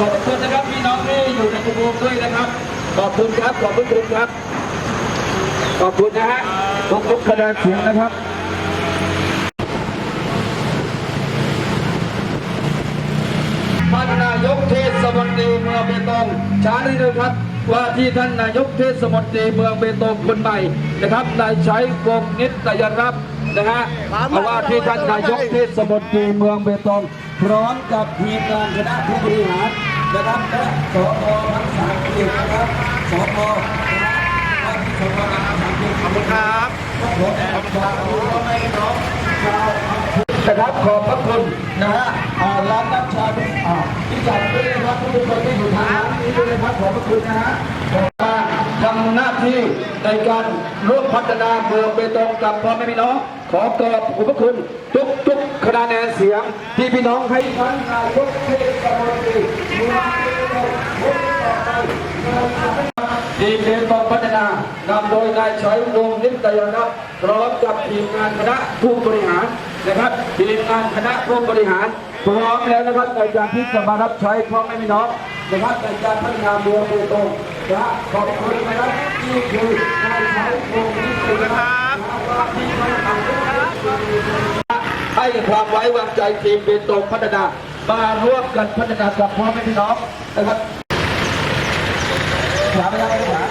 ขอบคุณนะครับพี่น้องที่อยู่ในกรุงด้วยนะครับ ขอบคุณครับขอบคุณครับ ขอบคุณนะฮะทุกทุกๆคะแนนเสียงนะครับท่านนายกเทศมนตรีเมืองเบตงช้าได้เลยครับว่าที่ท่านนายกเทศมนตรีเมืองเบตงคนใหม่นะครับนายชัยวงศ์นิตยรับนะฮะเพราะว่าที่ท่านนายกเทศมนตรีเมืองเบตงพร้อมกับทีมงานคณะผู้บริหาร นะครับและสอทั้งสามเขตนะครับสอนะครับสอทั้งสามเขตขอบคุณครับขอบคุณครับชาวไม่น้องชาวนะครับขอบพระคุณนะฮะร้านน้ำชาที่ที่จัดด้วยนะครับทุกคนที่อยู่ทางร้านนี้ด้วยนะครับขอบพระคุณนะฮะขอมาทำหน้าที่ในการร่วมพัฒนาเมืองเบตงกับพ่อแม่พี่น้องขอกราบขอบพระคุณทุกท คะแนนเสียงที่พี่น้องให้ท่านนายกเทศมนตรีเมืองเบตงคนต่อไปทีมเบตงพัฒนานำโดยนายชัยวงศ์นิตยรัตน์พร้อมกับทีมงานคณะผู้บริหารนะครับทีมงานคณะผู้บริหารพร้อมแล้วนะครับในการที่จะมารับใช้พ่อแม่พี่น้องนะครับในการพัฒนาเมืองเบตงนะขอบคุณนะครับนี่คือนายชัยวงศ์นิตยรัตน์ว่าที่พัฒนา ให้ความไว้วางใจทีมเบตงพัฒนามาร่วมกันพัฒนากับพ่อแม่พี่น้องนะครับถามไปยังไงถาม